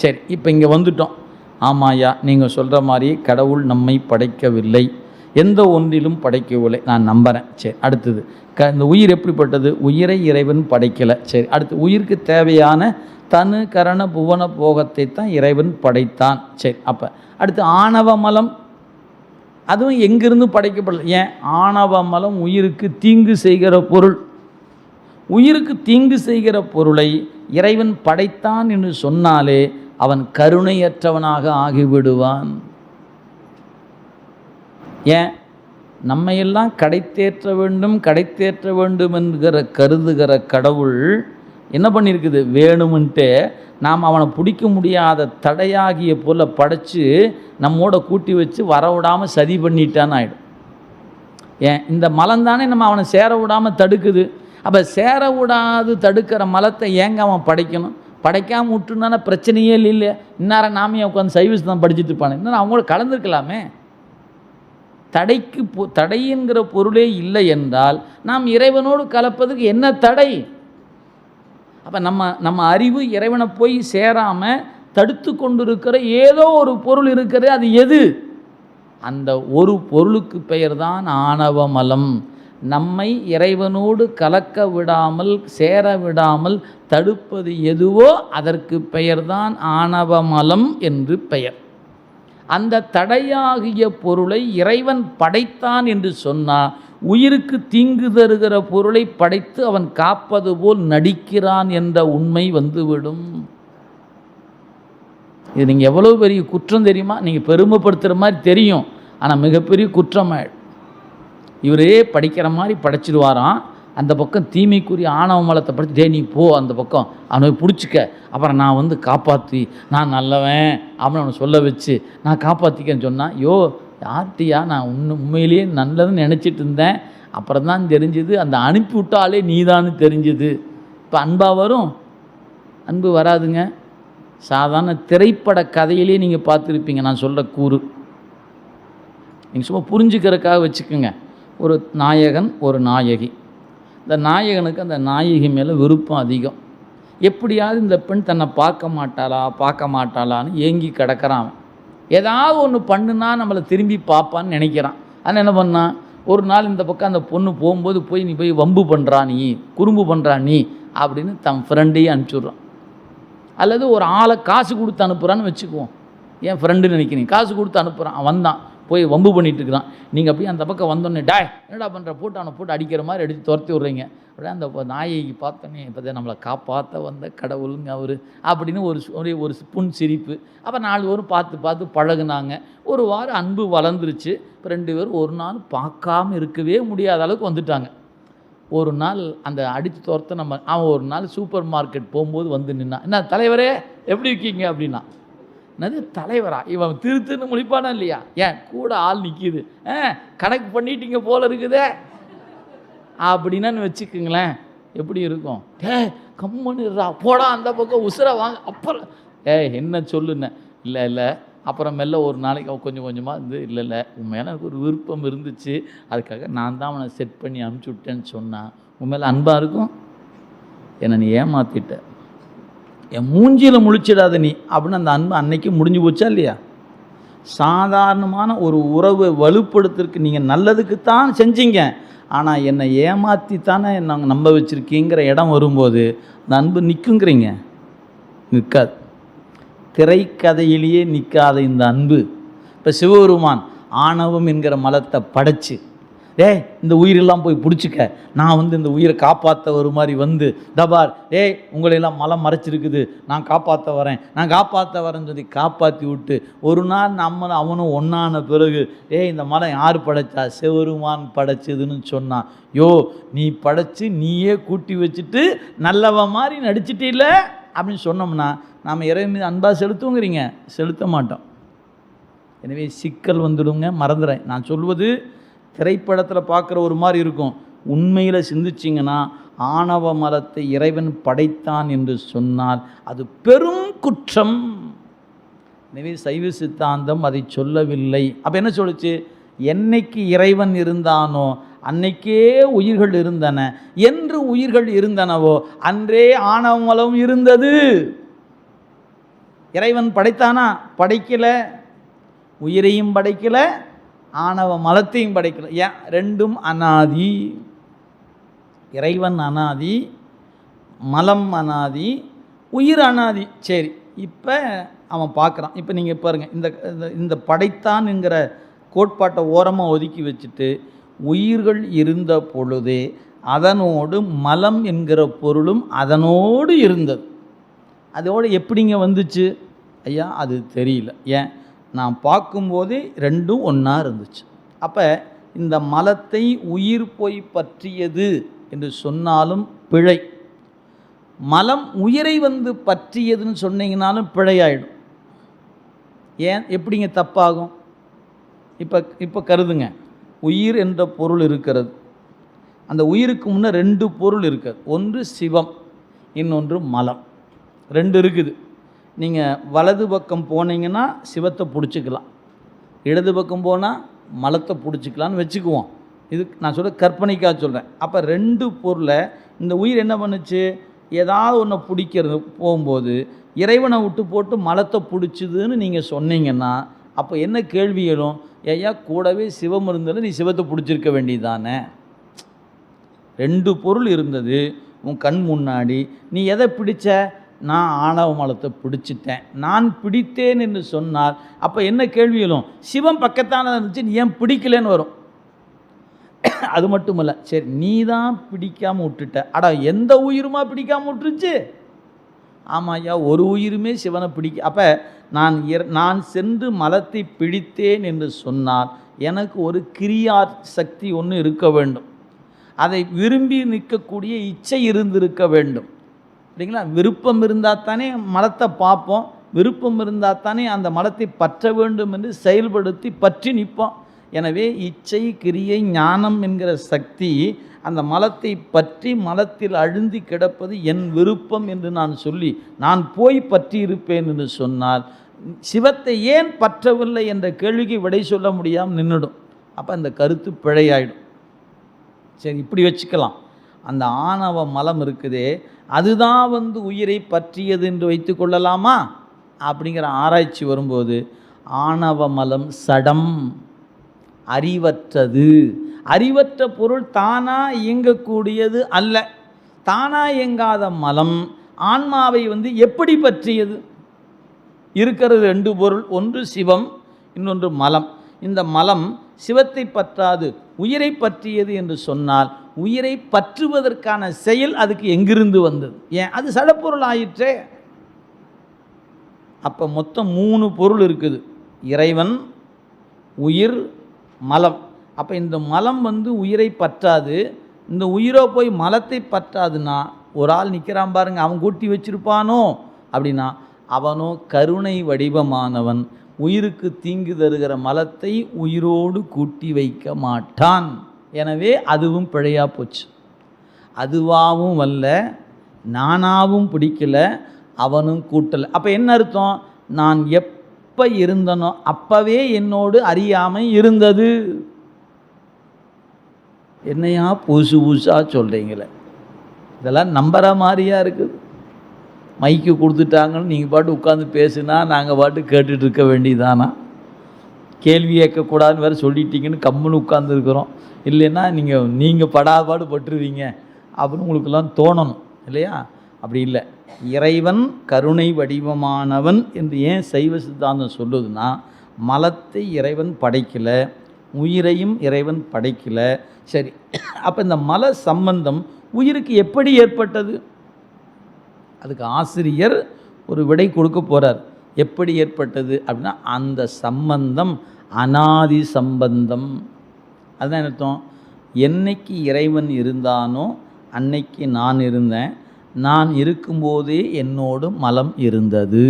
சரி இப்போ இங்கே வந்துட்டோம். ஆமாய்யா நீங்கள் சொல்கிற மாதிரி கடவுள் நம்மை படைக்கவில்லை. எந்த ஒன்றிலும் படைக்கவில்லை. நான் நம்புகிறேன் சரி அடுத்தது. க இந்த உயிர் எப்படிப்பட்டது? உயிரை இறைவன் படைக்கலை. சரி அடுத்து உயிருக்கு தேவையான தனு கரண புவன போகத்தை தான் இறைவன் படைத்தான். சரி அப்போ அடுத்து ஆணவ மலம். அதுவும் எங்கிருந்து படைக்கப்படல? ஏன்? ஆணவ மலம் உயிருக்கு தீங்கு செய்கிற பொருள். உயிருக்கு தீங்கு செய்கிற பொருளை இறைவன் படைத்தான் என்று சொன்னாலே அவன் கருணையற்றவனாக ஆகிவிடுவான். ஏன்? நம்மையெல்லாம் கடைத்தேற்ற வேண்டும் கடைத்தேற்ற வேண்டும் என்கிற கருதுகிற கடவுள் என்ன பண்ணியிருக்குது? வேணும்ன்ட்டு நாம் அவனை பிடிக்க முடியாத தடையாகிய போல படைச்சு நம்மோட கூட்டி வச்சு வர விடாமல் சதி பண்ணிட்டான்னு ஆகிடும் ஏன்? இந்த மலம் தானே நம்ம அவனை சேர விடாமல் தடுக்குது. அப்போ சேர விடாது தடுக்கிற மலத்தை ஏங்க அவன் படைக்கணும்? படைக்காமல் விட்டுனான பிரச்சனையே இல்லை இன்னார நாமே உட்காந்து சைவஸ் தான் படிச்சுட்டு இருப்பானே. இன்னும் அவங்களோட கலந்துருக்கலாமே. தடைக்கு பொ தடை என்கிற பொருளே இல்லை என்றால் நாம் இறைவனோடு கலப்பதுக்கு என்ன தடை? அப்போ நம்ம நம்ம அறிவு இறைவனை போய் சேராமல் தடுத்து கொண்டிருக்கிற ஏதோ ஒரு பொருள் இருக்கிறது. அது எது? அந்த ஒரு பொருளுக்கு பெயர் தான் ஆணவமலம் நம்மை இறைவனோடு கலக்க விடாமல் சேர விடாமல் தடுப்பது எதுவோ அதற்கு பெயர்தான் ஆணவமலம் என்று பெயர். அந்த தடையாகிய பொருளை இறைவன் படைத்தான் என்று சொன்னால் உயிருக்கு தீங்கு தருகிற பொருளை படைத்து அவன் காப்பது போல் நடிக்கிறான் என்ற உண்மை வந்துவிடும். இது நீங்கள் எவ்வளோ பெரிய குற்றம் தெரியுமா? நீங்கள் பெருமைப்படுத்துகிற மாதிரி தெரியும். ஆனால் மிகப்பெரிய குற்றமாயிடும். இவரே படிக்கிற மாதிரி படைச்சிடுவாராம். அந்த பக்கம் தீமைக்குரிய ஆணவ மலத்தை படிச்சு டே நீ போ அந்த பக்கம். அவனை பிடிச்சிக்க. அப்புறம் நான் வந்து காப்பாற்றி நான் நல்லவன் அப்படின்னு அவனை சொல்ல வச்சு நான் காப்பாற்றிக்கன்னு சொன்னான் யோ யார்ட்டியா நான் உண்மை உண்மையிலேயே நல்லதுன்னு நினச்சிட்டு இருந்தேன். அப்புறம் தான் தெரிஞ்சுது அந்த அனுப்பி விட்டாலே நீதான்னு தெரிஞ்சுது. இப்போ அன்பாக வரும்? அன்பு வராதுங்க. சாதாரண திரைப்பட கதையிலே நீங்கள் பார்த்துருப்பீங்க நான் சொல்கிற கூறு. நீங்கள் சும்மா புரிஞ்சுக்கிறதுக்காக வச்சுக்கோங்க. ஒரு நாயகன் ஒரு நாயகி. இந்த நாயகனுக்கு அந்த நாயகி மேலே விருப்பம் அதிகம். எப்படியாவது இந்த பெண் தன்னை பார்க்க மாட்டாளா பார்க்க மாட்டாளான்னு ஏங்கி கிடக்கிறான் ஏதாவது ஒன்று பண்ணுனா நம்மளை திரும்பி பார்ப்பான்னு நினைக்கிறான். ஆனால் என்ன பண்ணான் ஒரு நாள் இந்த பக்கம் அந்த பொண்ணு போகும்போது போய் நீ போய் வம்பு பண்ணுறா நீ குறும்பு பண்ணுறா நீ அப்படின்னு தன் ஃப்ரெண்டையும் அனுப்பிச்சுட்றான். அல்லது ஒரு ஆளை காசு கொடுத்து அனுப்புகிறான்னு வச்சுக்குவோம். என் ஃப்ரெண்டுன்னு நினைக்கிறீங்க காசு கொடுத்து அனுப்புகிறான் வந்தான் போய் வம்பு பண்ணிகிட்டு இருக்கிறான் நீங்கள் அப்படியே அந்த பக்கம் வந்தோடனே டே என்னடா பண்ணுற போட்டு அவனை போட்டு அடிக்கிற மாதிரி அடித்து துரத்தி விட்றீங்க. அப்படியே அந்த நாயை பார்த்தோன்னே இப்போ நம்மளை காப்பாற்ற வந்த கடவுளுங்க அவர். அப்படின்னு ஒரு ஒரே ஒரு புன் சிரிப்பு. அப்போ நாலு பேரும் பார்த்து பார்த்து பழகுனாங்க. ஒரு வாரம் அன்பு வளர்ந்துருச்சு. இப்போ ரெண்டு பேரும் ஒரு நாள் பார்க்காம இருக்கவே முடியாத அளவுக்கு வந்துட்டாங்க. ஒரு நாள் அந்த அடித்து துரத்த நம்ம அவன் ஒரு நாள் சூப்பர் மார்க்கெட் போகும்போது வந்து நின்னான். என்ன தலைவரே எப்படி இருக்கீங்க? அப்படின்னா என்னது தலைவரா? இவன் திரு திருன்னு முழிப்பானா இல்லையா? ஏன் கூட ஆள் நிற்கிது ஆ கணக்கு பண்ணிட்டீங்க போல இருக்குதே. அப்படின்னு வச்சுக்கோங்களேன் எப்படி இருக்கும்? ஏ கம்மனுடா போடா அந்த பக்கம் உசுர வாங்க. அப்புறம் ஏ என்ன சொல்லுன்னு இல்லை இல்லை. அப்புறம் மெல்ல ஒரு நாளைக்கு அவன் கொஞ்சம் கொஞ்சமாக இருந்து இல்லை இல்லை உன் மேலே எனக்கு ஒரு விருப்பம் இருந்துச்சு. அதுக்காக நான் தான் அவனை செட் பண்ணி அனுப்பிச்சி விட்டேன்னு சொன்னான் உன் மேலே அன்பாக இருக்கும்? என்னை நீ ஏமாத்திட்ட. என் மூஞ்சியில் முழிச்சிடாத நீ அப்படின்னு அந்த அன்பு அன்னைக்கு முடிஞ்சு போச்சா இல்லையா? சாதாரணமான ஒரு உறவை வலுப்படுத்துறதுக்கு நீங்கள் நல்லதுக்குத்தான் செஞ்சீங்க. ஆனால் என்னை ஏமாற்றி தானே நாங்கள் நம்ப வச்சுருக்கீங்கிற இடம் வரும்போது அந்த அன்பு நிற்குங்கிறீங்க நிற்காது திரைக்கதையிலேயே நிற்காத இந்த அன்பு. இப்போ சிவபெருமான் ஆணவம் என்கிற மலத்தை படைச்சு டேய் இந்த உயிரெல்லாம் போய் பிடிச்சிக்க. நான் வந்து இந்த உயிரை காப்பாற்ற ஒரு மாதிரி வந்து தபார் டேய் உங்களையெல்லாம் மலம் மறைச்சிருக்குது. நான் காப்பாற்ற வரேன் நான் காப்பாற்ற வரேன்னு சொல்லி காப்பாற்றி விட்டு ஒரு நாள் நம்ம அவனும் ஒன்றான பிறகு ஏய் இந்த மலம் யார் படைச்சா? செவருமான் படைச்சதுன்னு சொன்னான். யோ நீ படைச்சு நீயே கூட்டி வச்சுட்டு நல்லவன் மாதிரி நடிச்சிட்டில்ல? அப்படின்னு சொன்னோம்னா நாம் இறைவன் மீது அன்பாக செலுத்துங்கிறீங்க செலுத்த மாட்டோம். எனவே சிக்கல் வந்துடுங்க மறந்துடுறேன் நான் சொல்வது திரைப்படத்தில் பார்க்குற ஒரு மாதிரி இருக்கும். உண்மையில் சிந்திச்சிங்கன்னா ஆணவ மலத்தை இறைவன் படைத்தான் என்று சொன்னால் அது பெரும் குற்றம். எனவே சைவ சித்தாந்தம் அதை சொல்லவில்லை. அப்போ என்ன சொல்லுச்சு? என்னைக்கு இறைவன் இருந்தானோ அன்னைக்கே உயிர்கள் இருந்தன. என்று உயிர்கள் இருந்தனவோ அன்றே ஆணவமலம் இருந்தது. இறைவன் படைத்தானா? படைக்கலை. உயிரையும் படைக்கலை. ஆணவ மலத்தையும் படைக்கலை ஏன்? ரெண்டும் அனாதி. இறைவன் அனாதி மலம் அனாதி உயிர் அனாதி. சரி இப்போ அவன் பார்க்குறான். இப்போ நீங்கள் பாருங்கள் இந்த இந்த- இந்த படைத்தான்ங்கிற கோட்பாட்டை ஓரமாக ஒதுக்கி வச்சுட்டு உயிர்கள் இருந்த பொழுதே அதனோடு மலம் என்கிற பொருளும் அதனோடு இருந்தது. அதோடு எப்படிங்க வந்துச்சு? ஐயா அது தெரியல. ஏன்? நான் பார்க்கும்போது ரெண்டும் ஒன்றா இருந்துச்சு. அப்போ இந்த மலத்தை உயிர் போய் பற்றியது என்று சொன்னாலும் பிழை. மலம் உயிரை வந்து பற்றியதுன்னு சொன்னீங்கனாலும் பிழையாயிடும். ஏன்? எப்படிங்க தப்பாகும்? இப்போ இப்போ கருதுங்க. உயிர் என்ற பொருள் இருக்கிறது. அந்த உயிருக்கு முன்னே ரெண்டு பொருள் இருக்குது. ஒன்று சிவம் இன்னொன்று மலம். ரெண்டு இருக்குது. நீங்கள் வலது பக்கம் போனீங்கன்னா சிவத்தை பிடிச்சிக்கலாம். இடது பக்கம் போனால் மலத்தை பிடிச்சிக்கலான்னு வச்சுக்குவோம். இது நான் சொல்ல கற்பனைக்காக சொல்கிறேன் அப்போ ரெண்டு பொருளை இந்த உயிர் என்ன பண்ணுச்சு? ஏதாவது ஒன்று பிடிக்கிறது போகும்போது இறைவனை விட்டு போட்டு மலத்தை பிடிச்சிதுன்னு நீங்கள் சொன்னீங்கன்னா அப்போ என்ன கேள்வி எழும்? ஐயா கூடவே சிவம் இருந்தது நீ சிவத்தை பிடிச்சிருக்க வேண்டியதானே ரெண்டு பொருள் இருந்தது. உன் கண் முன்னாடி. நீ எதை பிடிச்ச? நான் ஆணவ மலத்தை பிடிச்சிட்டேன். நான் பிடித்தேன் என்று சொன்னால் அப்போ என்ன கேள்வி எழும்? சிவம் பக்கத்தான இருந்துச்சு நீ ஏன் பிடிக்கலன்னு வரும். அது மட்டும் இல்லை சரி நீ தான் பிடிக்காமல் விட்டுட்ட. அடா எந்த உயிருமா பிடிக்காமல் விட்டுருச்சு? ஆமாம் ஐயா ஒரு உயிருமே சிவனை பிடிக்க அப்போ நான் இர நான் சென்று மலத்தை பிடித்தேன் என்று சொன்னால் எனக்கு ஒரு கிரியா சக்தி ஒன்று இருக்க வேண்டும். அதை விரும்பி நிற்கக்கூடிய இச்சை இருந்திருக்க வேண்டும். சரிங்களா விருப்பம் இருந்தால் தானே மலத்தை பார்ப்போம். விருப்பம் இருந்தால் தானே அந்த மலத்தை பற்ற வேண்டும் என்று செயல்படுத்தி பற்றி நிற்போம். எனவே இச்சை கிரியை ஞானம் என்கிற சக்தி அந்த மலத்தை பற்றி மலத்தில் அழுந்தி கிடப்பது என் விருப்பம் என்று நான் சொல்லி நான் போய் பற்றி இருப்பேன் என்று சொன்னால் சிவத்தை ஏன் பற்றவில்லை என்ற கேள்விக்கு விடை சொல்ல முடியாமல் நின்றுடும் அப்போ அந்த கருத்து பிழையாயிடும். சரி இப்படி வச்சுக்கலாம். அந்த ஆணவ மலம் இருக்குதே அதுதான் வந்து உயிரை பற்றியது என்று வைத்து கொள்ளலாமா? அப்படிங்கிற ஆராய்ச்சி வரும்போது ஆணவ மலம் சடம் அறிவற்றது. அறிவற்ற பொருள் தானாக இயங்கக்கூடியது அல்ல. தானாக இயங்காத மலம் ஆன்மாவை வந்து எப்படி பற்றியது? இருக்கிறது ரெண்டு பொருள் ஒன்று சிவம் இன்னொன்று மலம். இந்த மலம் சிவத்தை பற்றாது உயிரை பற்றியது என்று சொன்னால் உயிரை பற்றுவதற்கான செயல் அதுக்கு எங்கிருந்து வந்தது? ஏன்? அது சடப்பொருள் ஆயிற்றே. அப்போ மொத்தம் மூணு பொருள் இருக்குது. இறைவன் உயிர் மலம். அப்போ இந்த மலம் வந்து உயிரை பற்றாது. இந்த உயிரோ போய் மலத்தை பற்றாதுன்னா ஒரு ஆள் நிற்கிறான் பாருங்க அவன் கூட்டி வச்சிருப்பானோ? அப்படின்னா அவனோ கருணை வடிவமானவன். உயிருக்கு தீங்கு தருகிற மலத்தை உயிரோடு கூட்டி வைக்க மாட்டான். எனவே அதுவும் பிழையா போச்சு. அதுவாகவும் வல்ல நானாவும் பிடிக்கல அவனும் கூட்டலை. அப்போ என்ன அர்த்தம்? நான் எப்போ இருந்தனோ அப்போவே என்னோடு அறியாமை இருந்தது. என்னையா புதுசு புதுசாக சொல்கிறீங்களே இதெல்லாம் நம்புற மாதிரியா இருக்குது மைக்கு கொடுத்துட்டாங்கன்னு நீங்கள் பாட்டு உட்காந்து பேசுனா நாங்கள் பாட்டு கேட்டுட்ருக்க வேண்டியதானா கேள்வி கேட்கக்கூடாதுன்னு வேறு சொல்லிட்டீங்கன்னு கம்முன்னு உட்காந்துருக்குறோம் இல்லைன்னா நீங்கள் நீங்கள் படாபாடு பட்டுருவீங்க அப்படின்னு உங்களுக்கெல்லாம் தோணணும். இல்லையா? அப்படி இல்லை. இறைவன் கருணை வடிவமானவன் என்று ஏன் சைவ சித்தாந்தம் சொல்லுதுன்னா மலத்தை இறைவன் படைக்கலை உயிரையும் இறைவன் படைக்கலை. சரி அப்போ இந்த மல சம்பந்தம் உயிருக்கு எப்படி ஏற்பட்டது? அதுக்கு ஆசிரியர் ஒரு விடை கொடுக்க போகிறார் எப்படி ஏற்பட்டது அப்படின்னா அந்த சம்பந்தம் அனாதி சம்பந்தம். அதுதான் அர்த்தம்? என்னைக்கு இறைவன் இருந்தானோ அன்னைக்கு நான் இருந்தேன். நான் இருக்கும்போதே என்னோடு மலம் இருந்தது.